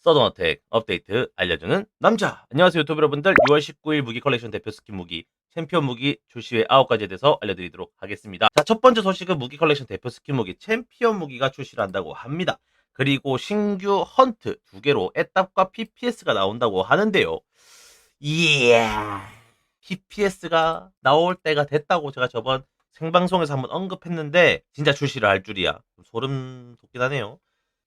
서든어택 업데이트 알려주는 남자. 안녕하세요 유튜브 여러분들. 6월 19일 무기 컬렉션 대표 스킨 무기 챔피언 무기 출시 후에 9가지에 대해서 알려드리도록 하겠습니다. 자 첫 번째 소식은 무기 컬렉션 대표 스킨 무기 챔피언 무기가 출시를 한다고 합니다. 그리고 신규 헌트 두 개로 애답과 PPS가 나온다고 하는데요. 이야 PPS가 나올 때가 됐다고 제가 저번 생방송에서 한번 언급했는데 진짜 출시를 할 줄이야. 좀 소름 돋긴 하네요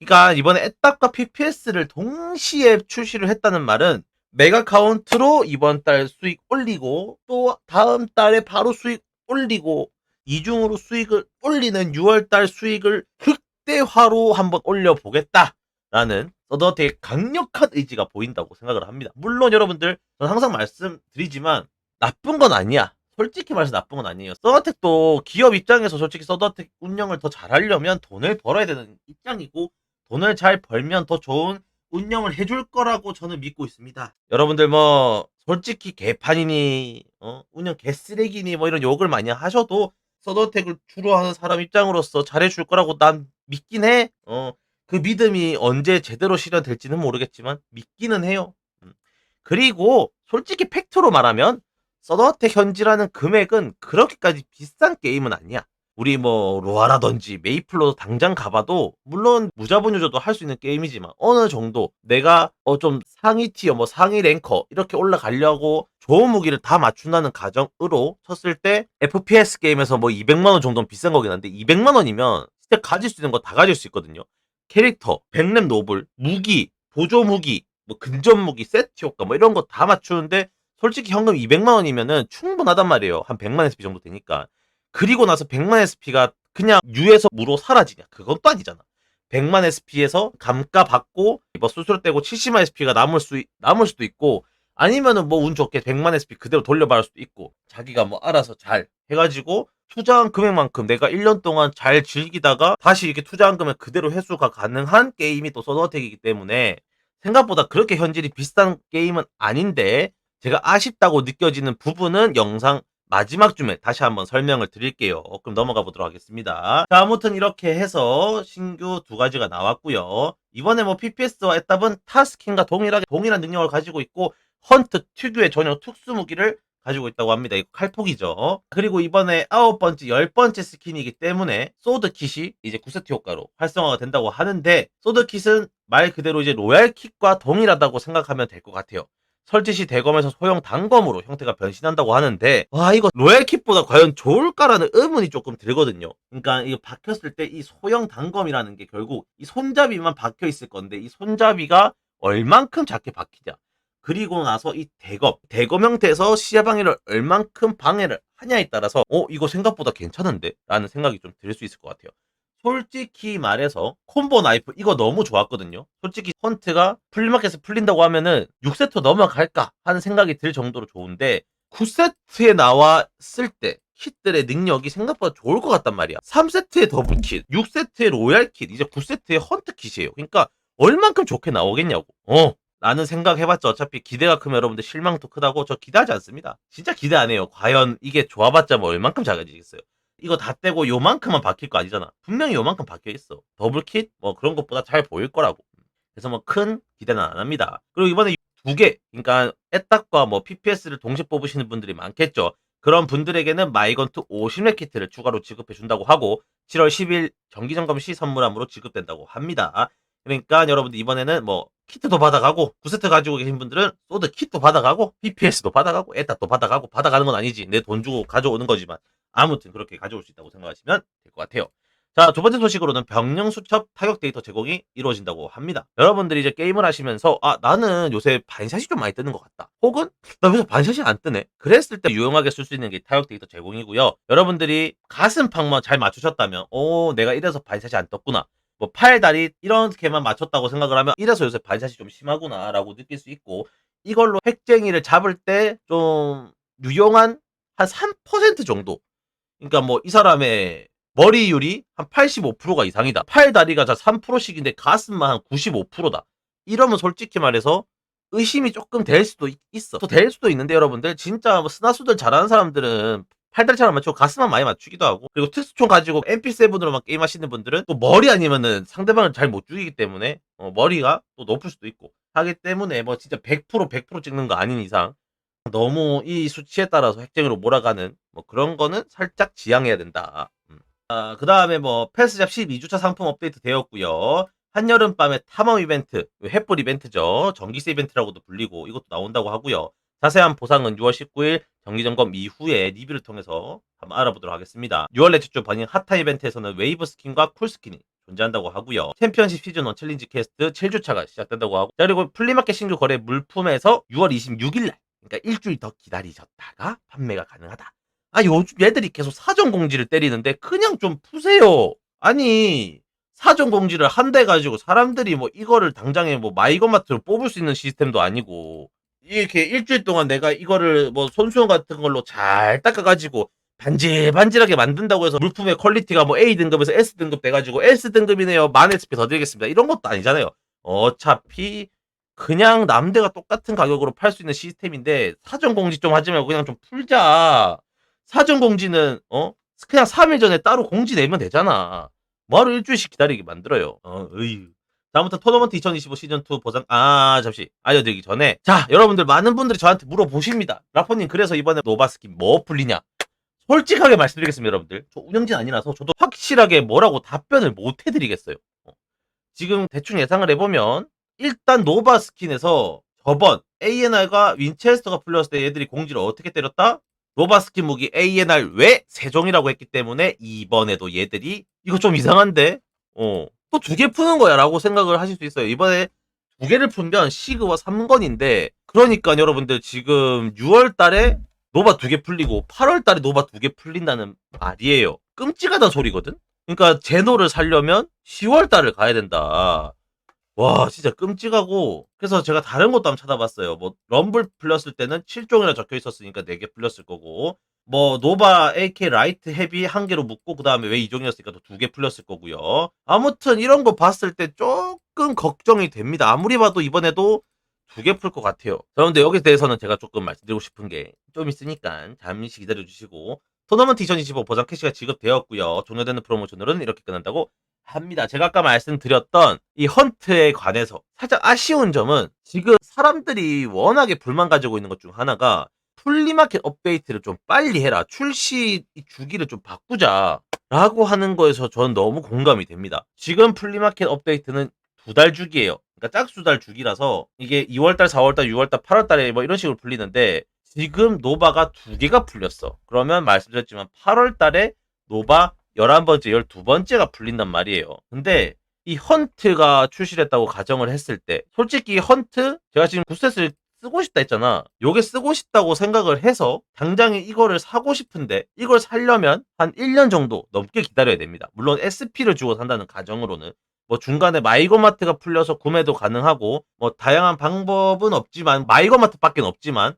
그러니까 이번에 애답과 PPS를 동시에 출시를 했다는 말은 메가 카운트로 이번 달 수익 올리고 또 다음 달에 바로 수익 올리고 이중으로 수익을 올리는 6월 달 수익을 극대화로 한번 올려보겠다라는 서더테의 강력한 의지가 보인다고 생각을 합니다. 물론 여러분들 저는 항상 말씀드리지만 나쁜 건 아니야. 솔직히 말해서 나쁜 건 아니에요. 서더텍도 기업 입장에서 솔직히 서더텍 운영을 더 잘하려면 돈을 벌어야 되는 입장이고 돈을 잘 벌면 더 좋은 운영을 해줄 거라고 저는 믿고 있습니다. 여러분들 뭐 솔직히 개판이니 어? 운영 개쓰레기니 뭐 이런 욕을 많이 하셔도 서더텍을 주로 하는 사람 입장으로서 잘해줄 거라고 난 믿긴 해. 어, 그 믿음이 언제 제대로 실현될지는 모르겠지만 믿기는 해요. 음. 그리고 솔직히 팩트로 말하면 서더텍 현지라는 금액은 그렇게까지 비싼 게임은 아니야. 우리 뭐 로아라든지 메이플로 당장 가봐도 물론 무자본 유저도 할 수 있는 게임이지만 어느 정도 내가 어 좀 상위 티어 뭐 상위 랭커 이렇게 올라가려고 좋은 무기를 다 맞춘다는 가정으로 쳤을 때 FPS 게임에서 뭐 200만 원 정도는 비싼 거긴 한데 200만 원이면 진짜 가질 수 있는 거 다 가질 수 있거든요. 캐릭터, 백렙 노블, 무기, 보조 무기, 뭐 근접 무기, 세트 효과 뭐 이런 거 다 맞추는데 솔직히 현금 200만 원이면은 충분하단 말이에요. 한 100만 SP 정도 되니까. 그리고 나서 100만 SP가 그냥 유에서 무로 사라지냐? 그건 또 아니잖아. 100만 SP에서 감가 받고 뭐 수수료 떼고 70만 SP가 남을 수 있- 남을 수도 있고 아니면은 뭐 운 좋게 100만 SP 그대로 돌려받을 수도 있고 자기가 뭐 알아서 잘 해가지고 투자한 금액만큼 내가 1년 동안 잘 즐기다가 다시 이렇게 투자한 금액 그대로 회수가 가능한 게임이 또 서더텍이기 때문에 생각보다 그렇게 현질이 비싼 게임은 아닌데 제가 아쉽다고 느껴지는 부분은 영상 마지막 쯤에 다시 한번 설명을 드릴게요. 그럼 넘어가 보도록 하겠습니다. 자, 아무튼 이렇게 해서 신규 두 가지가 나왔고요. 이번에 뭐 PPS와 애답은 타스킨과 동일하게 동일한 능력을 가지고 있고 헌트 특유의 전용 특수 무기를 가지고 있다고 합니다. 이거 칼폭이죠. 그리고 이번에 아홉 번째, 열 번째 스킨이기 때문에 소드 킷이 이제 9세트 효과로 활성화가 된다고 하는데 소드 킷은 말 그대로 이제 로얄 킷과 동일하다고 생각하면 될 것 같아요. 설치 시 대검에서 소형 단검으로 형태가 변신한다고 하는데 와 이거 로얄 kit보다 과연 좋을까라는 의문이 조금 들거든요. 그러니까 이거 박혔을 때 이 소형 단검이라는 게 결국 이 손잡이만 박혀 있을 건데 이 손잡이가 얼만큼 작게 박히냐. 그리고 나서 이 대검, 대검 형태에서 시야 방해를 얼만큼 방해를 하냐에 따라서 어 이거 생각보다 괜찮은데? 라는 생각이 좀 들 수 있을 것 같아요. 솔직히 말해서 콤보 나이프 이거 너무 좋았거든요. 솔직히 헌트가 플리마켓에서 풀린다고 하면은 6세트 넘어갈까 하는 생각이 들 정도로 좋은데 9세트에 나왔을 때 킷들의 능력이 생각보다 좋을 것 같단 말이야. 3세트의 더블 킷, 6세트의 로얄 킷, 이제 9세트의 헌트 킷이에요. 그러니까 얼만큼 좋게 나오겠냐고. 어. 라는 생각 해봤죠. 어차피 기대가 크면 여러분들 실망도 크다고 저 기대하지 않습니다. 진짜 기대 안 해요. 과연 이게 좋아봤자 뭐 얼만큼 작아지겠어요. 이거 다 떼고 요만큼만 박힐 거 아니잖아. 분명히 요만큼 박혀 있어. 더블킷 뭐 그런 것보다 잘 보일 거라고. 그래서 뭐 큰 기대는 안 합니다. 그리고 이번에 두 개, 그러니까 애딱과 뭐 PPS를 동시에 뽑으시는 분들이 많겠죠. 그런 분들에게는 마이건트 50렙 키트를 추가로 지급해 준다고 하고 7월 10일 정기 점검 시 선물함으로 지급된다고 합니다. 그러니까 여러분들 이번에는 뭐 키트도 받아가고 9세트 가지고 계신 분들은 소드 키트도 받아가고 PPS도 받아가고 애딱도 받아가고 받아가는 건 아니지 내 돈 주고 가져오는 거지만 아무튼 그렇게 가져올 수 있다고 생각하시면 될 것 같아요. 자, 두 번째 소식으로는 병령 수첩 타격 데이터 제공이 이루어진다고 합니다. 여러분들이 이제 게임을 하시면서 아, 나는 요새 반샷이 좀 많이 뜨는 것 같다. 혹은 나 요새 반샷이 안 뜨네. 그랬을 때 유용하게 쓸 수 있는 게 타격 데이터 제공이고요. 여러분들이 가슴팍만 잘 맞추셨다면 오, 내가 이래서 반샷이 안 떴구나. 뭐 팔, 다리 이렇게만 맞췄다고 생각을 하면 이래서 요새 반샷이 좀 심하구나라고 느낄 수 있고 이걸로 핵쟁이를 잡을 때 좀 유용한 한 3% 정도 그러니까 뭐 이 사람의 머리율이 한 85%가 이상이다. 팔 다리가 자 3%씩인데 가슴만 한 95%다. 이러면 솔직히 말해서 의심이 조금 될 수도 있- 있어. 또 될 수도 있는데 여러분들 진짜 뭐 스나수들 잘하는 사람들은 팔다리처럼 맞추고 가슴만 많이 맞추기도 하고 그리고 특수총 가지고 MP7으로만 게임하시는 분들은 또 머리 아니면은 상대방을 잘 못 죽이기 때문에 어, 머리가 또 높을 수도 있고 하기 때문에 뭐 진짜 100% 100% 찍는 거 아닌 이상 너무 이 수치에 따라서 핵쟁이로 몰아가는 뭐 그런 거는 살짝 지양해야 된다. 음. 아, 그 다음에 뭐 패스잡 12주차 상품 업데이트 되었고요. 한여름밤의 탐험 이벤트, 횃불 이벤트죠. 전기세 이벤트라고도 불리고 이것도 나온다고 하고요. 자세한 보상은 6월 19일 정기점검 이후에 리뷰를 통해서 한번 알아보도록 하겠습니다. 6월 넷째 주 버닝 핫타 이벤트에서는 웨이브 스킨과 쿨 스킨이 존재한다고 하고요. 챔피언십 시즌 1 챌린지 퀘스트 7주차가 시작된다고 하고 자, 그리고 플리마켓 신규 거래 물품에서 6월 26일 날 그러니까 일주일 더 기다리셨다가 판매가 가능하다. 아 요즘 얘들이 계속 사전 공지를 때리는데 그냥 좀 푸세요. 아니 사전 공지를 한대 가지고 사람들이 뭐 이거를 당장에 뭐 마이거마트로 뽑을 수 있는 시스템도 아니고 이렇게 일주일 동안 내가 이거를 뭐 손수건 같은 걸로 잘 닦아가지고 반질반질하게 만든다고 해서 물품의 퀄리티가 뭐 A 등급에서 S 등급 돼가지고 S 등급이네요 만 SP 더 드리겠습니다 이런 것도 아니잖아요 어차피 그냥 남대가 똑같은 가격으로 팔 수 있는 시스템인데 사전 공지 좀 하지 말고 그냥 좀 풀자 사전 공지는 어 그냥 3일 전에 따로 공지 내면 되잖아 뭐하러 일주일씩 기다리게 만들어요 어 다음부터 토너먼트 2025 시즌2 보상, 아, 잠시, 알려드리기 전에. 자, 여러분들, 많은 분들이 저한테 물어보십니다. 라포님, 그래서 이번에 노바스킨 뭐 풀리냐? 솔직하게 말씀드리겠습니다, 여러분들. 저 운영진 아니라서 저도 확실하게 뭐라고 답변을 못 해드리겠어요. 어. 지금 대충 예상을 해보면, 일단 노바 스킨에서 저번 ANR과 윈체스터가 풀렸을 때 얘들이 공지를 어떻게 때렸다? 노바 스킨 무기 ANR 외 세종이라고 했기 때문에 이번에도 얘들이 이거 좀 이상한데? 어. 또 두 개 푸는 거야 라고 생각을 하실 수 있어요. 이번에 두 개를 풀면 시그와 3건인데 그러니까 여러분들 지금 6월 달에 노바 두 개 풀리고 8월 달에 노바 두 개 풀린다는 말이에요. 끔찍하다 소리거든? 그러니까 제노를 살려면 10월 달을 가야 된다. 와 진짜 끔찍하고 그래서 제가 다른 것도 한번 찾아봤어요. 뭐 럼블 풀렸을 때는 7종이나 적혀 있었으니까 4개 풀렸을 거고 뭐 노바 AK 라이트 헤비 한 개로 묶고 그 다음에 왜 이종이었으니까 또두개 풀렸을 거고요. 아무튼 이런 거 봤을 때 조금 걱정이 됩니다. 아무리 봐도 이번에도 두개풀 것 같아요. 그런데 여기에 대해서는 제가 조금 말씀드리고 싶은 게 좀 있으니까 잠시 기다려 주시고 토너먼트 2025 보상 캐시가 지급되었고요. 종료되는 프로모션으로는 이렇게 끝난다고 합니다. 제가 아까 말씀드렸던 이 헌트에 관해서 살짝 아쉬운 점은 지금 사람들이 워낙에 불만 가지고 있는 것 중 하나가 플리마켓 업데이트를 좀 빨리 해라. 출시 주기를 좀 바꾸자. 라고 하는 거에서 저는 너무 공감이 됩니다. 지금 플리마켓 업데이트는 두 달 주기예요. 그러니까 짝수 달 주기라서 이게 2월달, 4월달, 6월달, 8월달에 뭐 이런 식으로 풀리는데 지금 노바가 두 개가 풀렸어. 그러면 말씀드렸지만 8월달에 노바 11번째, 12번째가 풀린단 말이에요. 근데 이 헌트가 출시했다고 가정을 했을 때 솔직히 헌트 제가 지금 구셋을 쓰고 싶다 했잖아. 요게 쓰고 싶다고 생각을 해서 당장에 이거를 사고 싶은데 이걸 살려면 한 1년 정도 넘게 기다려야 됩니다. 물론 SP를 주고 산다는 가정으로는 뭐 중간에 마이거마트가 풀려서 구매도 가능하고 뭐 다양한 방법은 없지만 마이거마트밖에 없지만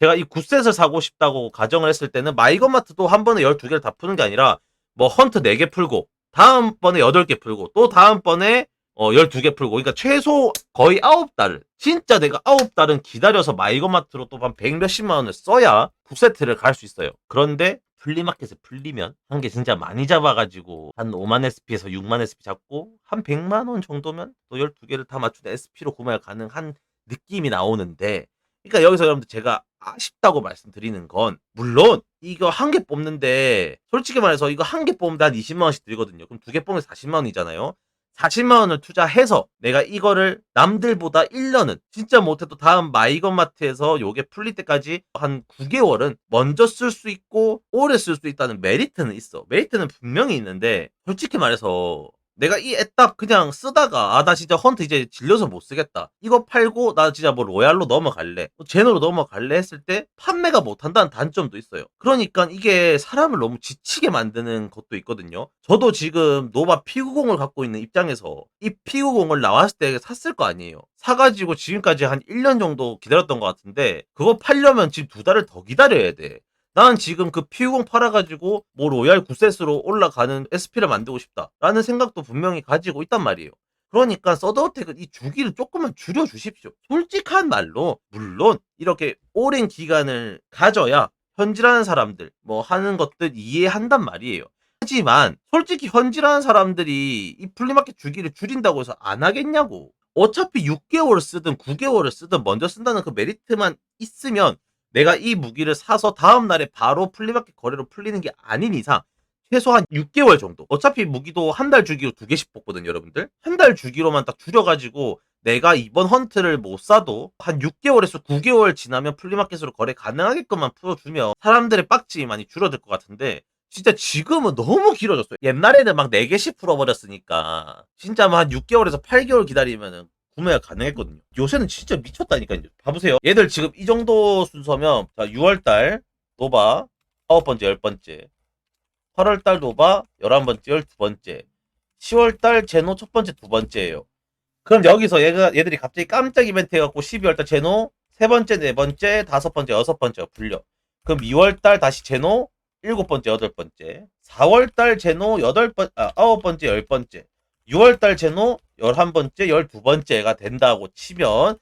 제가 이 굿셋을 사고 싶다고 가정을 했을 때는 마이거마트도 한 번에 12개를 다 푸는 게 아니라 뭐 헌트 4개 풀고 다음번에 8개 풀고 또 다음번에 어, 12개 풀고. 그러니까 최소 거의 9달을. 진짜 내가 9달은 기다려서 마이거마트로 또 한 100 몇십만 원을 써야 9세트를 갈 수 있어요. 그런데 플리마켓에 풀리면 한 개 진짜 많이 잡아가지고 한 5만 SP에서 6만 SP 잡고 한 100만 원 정도면 또 12개를 다 맞춘 SP로 구매가 가능한 느낌이 나오는데 그러니까 여기서 여러분들 제가 아쉽다고 말씀드리는 건 물론 이거 한 개 뽑는데 솔직히 말해서 이거 한 개 뽑으면 한 20만 원씩 들거든요. 그럼 두 개 뽑으면 40만 원이잖아요. 40만 원을 투자해서 내가 이거를 남들보다 1년은 진짜 못해도 다음 마이건마트에서 요게 풀릴 때까지 한 9개월은 먼저 쓸 수 있고 오래 쓸 수 있다는 메리트는 있어. 메리트는 분명히 있는데 솔직히 말해서 내가 이 애답 그냥 쓰다가 아 나 진짜 헌트 이제 질려서 못 쓰겠다. 이거 팔고 나 진짜 뭐 로얄로 넘어갈래. 뭐 제노로 넘어갈래 했을 때 판매가 못 한다는 단점도 있어요. 그러니까 이게 사람을 너무 지치게 만드는 것도 있거든요. 저도 지금 노바 피구공을 갖고 있는 입장에서 이 피구공을 나왔을 때 샀을 거 아니에요. 사가지고 지금까지 한 1년 정도 기다렸던 것 같은데 그거 팔려면 지금 두 달을 더 기다려야 돼. 난 지금 그 피우공 팔아가지고 뭐 로얄 9셋으로 올라가는 SP를 만들고 싶다라는 생각도 분명히 가지고 있단 말이에요. 그러니까 서드어택은 이 주기를 조금만 줄여주십시오. 솔직한 말로 물론 이렇게 오랜 기간을 가져야 현질하는 사람들 뭐 하는 것들 이해한단 말이에요. 하지만 솔직히 현질하는 사람들이 이 플리마켓 주기를 줄인다고 해서 안 하겠냐고. 어차피 6개월을 쓰든 9개월을 쓰든 먼저 쓴다는 그 메리트만 있으면 내가 이 무기를 사서 다음 날에 바로 플리마켓 거래로 풀리는 게 아닌 이상 최소한 6개월 정도. 어차피 무기도 한 달 주기로 두 개씩 뽑거든요, 여러분들. 한 달 주기로만 딱 줄여가지고 내가 이번 헌트를 못 사도 한 6개월에서 9개월 지나면 플리마켓으로 거래 가능하게끔만 풀어주면 사람들의 빡침이 많이 줄어들 것 같은데 진짜 지금은 너무 길어졌어요. 옛날에는 막 4개씩 풀어버렸으니까 진짜 뭐한 6개월에서 8개월 기다리면은 구매가 가능했거든요. 요새는 진짜 미쳤다니까요. 봐보세요. 얘들 지금 이 정도 순서면 자 6월달 노바 아홉 번째, 열 번째 8월달 노바 11번째, 12번째 10월달 제노 첫 번째, 두 번째예요. 그럼 여기서 얘가 얘들이 갑자기 깜짝 이벤트 해갖고 12월달 제노 세 번째, 네 번째, 다섯 번째, 여섯 번째가 불려. 그럼 2월달 다시 제노 일곱 번째, 여덟 번째, 4월달 제노 여덟 번, 아, 아홉 번째, 열 번째, 6월달 제노 열한 번째, 열두 번째가 된다고 치면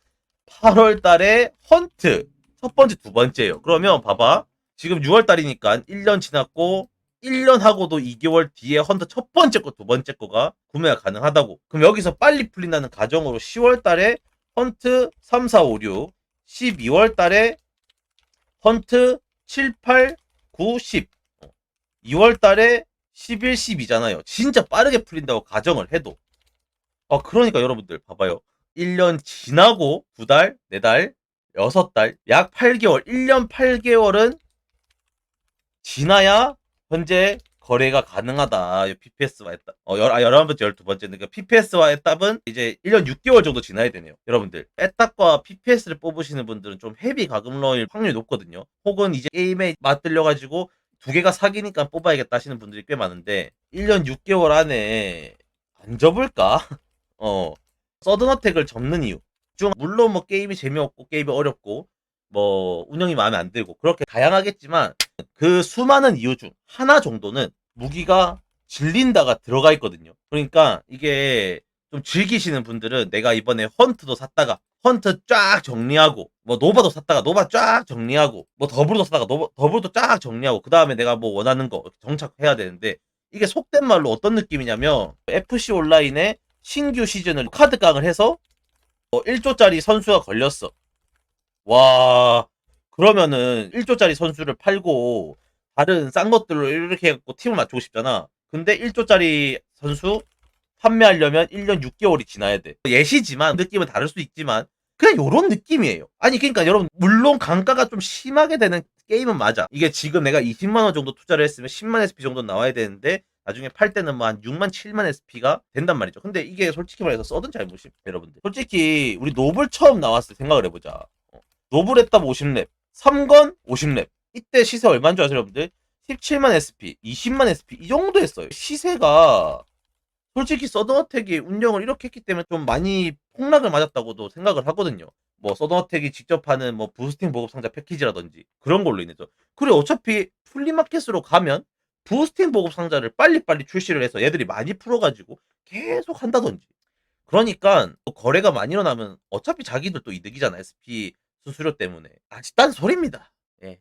8월 달에 헌트 첫 번째, 두 번째예요. 그러면 봐봐. 지금 6월 달이니까 1년 지났고 1년 하고도 2개월 뒤에 헌터 첫 번째 거, 두 번째 거가 구매가 가능하다고. 그럼 여기서 빨리 풀린다는 가정으로 10월 달에 헌트 3, 4, 5, 6, 12월 달에 헌트 7, 8, 9, 10, 2월 달에 11, 12잖아요. 진짜 빠르게 풀린다고 가정을 해도. 아, 그러니까 여러분들 봐봐요. 1년 지나고 2달, 4달, 6달, 약 8개월, 1년 8개월은 지나야 현재 거래가 가능하다. PPS와 했다. 어, 열, 아, 11번째, 12번째. 그러니까 PPS와 에답은 이제 1년 6개월 정도 지나야 되네요. 여러분들. 에답과 PPS를 뽑으시는 분들은 좀 헤비 가금러일 확률이 높거든요. 혹은 이제 게임에 맞들려가지고 두 개가 사기니까 뽑아야겠다 하시는 분들이 꽤 많은데 1년 6개월 안에 안 접을까? 어. 서든어택을 접는 이유. 중 물론 뭐 게임이 재미없고 게임이 어렵고 뭐 운영이 마음에 안 들고 그렇게 다양하겠지만 그 수많은 이유 중 하나 정도는 무기가 질린다가 들어가 있거든요. 그러니까 이게 좀 즐기시는 분들은 내가 이번에 헌트도 샀다가 헌트 쫙 정리하고 뭐 노바도 샀다가 노바 쫙 정리하고 뭐 더블도 샀다가 노바, 더블도 쫙 정리하고 그 다음에 내가 뭐 원하는 거 정착해야 되는데 이게 속된 말로 어떤 느낌이냐면 FC 온라인에 신규 시즌을 카드 깡을 해서 뭐 1조짜리 선수가 걸렸어. 와 그러면은 1조짜리 선수를 팔고 다른 싼 것들로 이렇게 해갖고 팀을 맞추고 싶잖아. 근데 1조짜리 선수 판매하려면 1년 6개월이 지나야 돼. 예시지만 느낌은 다를 수 있지만 그냥 요런 느낌이에요. 아니 그러니까 여러분 물론 강가가 좀 심하게 되는 게임은 맞아. 이게 지금 내가 20만 원 정도 투자를 했으면 10만 SP 정도 나와야 되는데 나중에 팔 때는 뭐 한 6만 7만 SP가 된단 말이죠. 근데 이게 솔직히 말해서 써든 잘못이 여러분들. 솔직히 우리 노블 처음 나왔을 때 생각을 해보자. 어, 노블 했다 50렙, 3건 50렙. 이때 시세 얼마인 줄 아세요, 여러분들? 17만 SP, 20만 SP 이 정도 했어요. 시세가 솔직히 서든어택이 운영을 이렇게 했기 때문에 좀 많이 폭락을 맞았다고도 생각을 하거든요. 뭐 서든어택이 직접 하는 뭐 부스팅 보급 상자 패키지라든지 그런 걸로 인해서. 그래 어차피 플리마켓으로 가면 부스팅 보급 상자를 빨리빨리 출시를 해서 얘들이 많이 풀어가지고 계속 한다든지. 그러니까 거래가 많이 일어나면 어차피 자기들도 이득이잖아 SP 수수료 때문에. 아직딴 소리입니다. 예.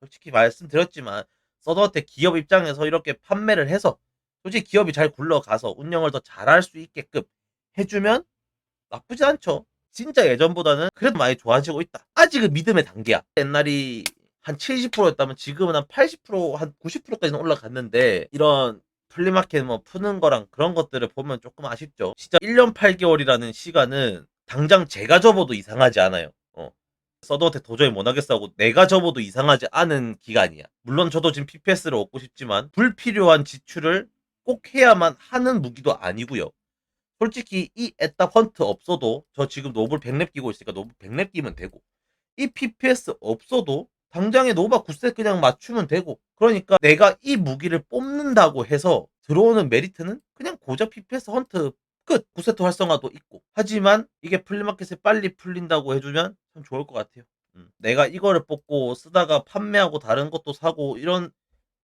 솔직히 말씀드렸지만 서든어택 기업 입장에서 이렇게 판매를 해서 솔직히 기업이 잘 굴러가서 운영을 더 잘할 수 있게끔 해주면 나쁘지 않죠. 진짜 예전보다는 그래도 많이 좋아지고 있다. 아직은 믿음의 단계야. 옛날이 한 70%였다면 지금은 한 80%, 한 90%까지는 올라갔는데 이런 플리마켓 뭐 푸는 거랑 그런 것들을 보면 조금 아쉽죠. 진짜 1년 8개월이라는 시간은 당장 제가 접어도 이상하지 않아요. 어. 서든어택 도저히 못 하겠어 고 내가 접어도 이상하지 않은 기간이야. 물론 저도 지금 PPS를 얻고 싶지만 불필요한 지출을 꼭 해야만 하는 무기도 아니고요. 솔직히 이 에따 헌트 없어도 저 지금 노블 100렙 끼고 있으니까 노블 100렙 끼면 되고 이 PPS 없어도 당장에 노바 9세 그냥 맞추면 되고. 그러니까 내가 이 무기를 뽑는다고 해서 들어오는 메리트는 그냥 고작 PPS 헌트 끝. 9세트 활성화도 있고. 하지만 이게 플리마켓에 빨리 풀린다고 해주면 참 좋을 것 같아요. 음, 내가 이거를 뽑고 쓰다가 판매하고 다른 것도 사고 이런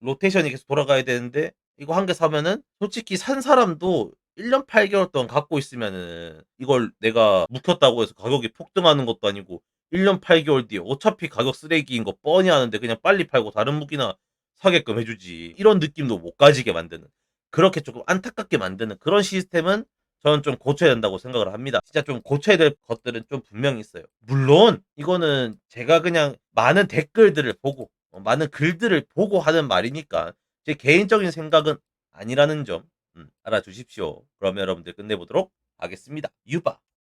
로테이션이 계속 돌아가야 되는데 이거 한 개 사면은 솔직히 산 사람도 1년 8개월 동안 갖고 있으면은 이걸 내가 묵혔다고 해서 가격이 폭등하는 것도 아니고 1년 8개월 뒤에 어차피 가격 쓰레기인 거 뻔히 아는데 그냥 빨리 팔고 다른 무기나 사게끔 해주지. 이런 느낌도 못 가지게 만드는 그렇게 조금 안타깝게 만드는 그런 시스템은 저는 좀 고쳐야 된다고 생각을 합니다. 진짜 좀 고쳐야 될 것들은 좀 분명히 있어요. 물론 이거는 제가 그냥 많은 댓글들을 보고 어, 많은 글들을 보고 하는 말이니까 제 개인적인 생각은 아니라는 점 음, 알아주십시오. 그러면 여러분들 끝내보도록 하겠습니다. 유바.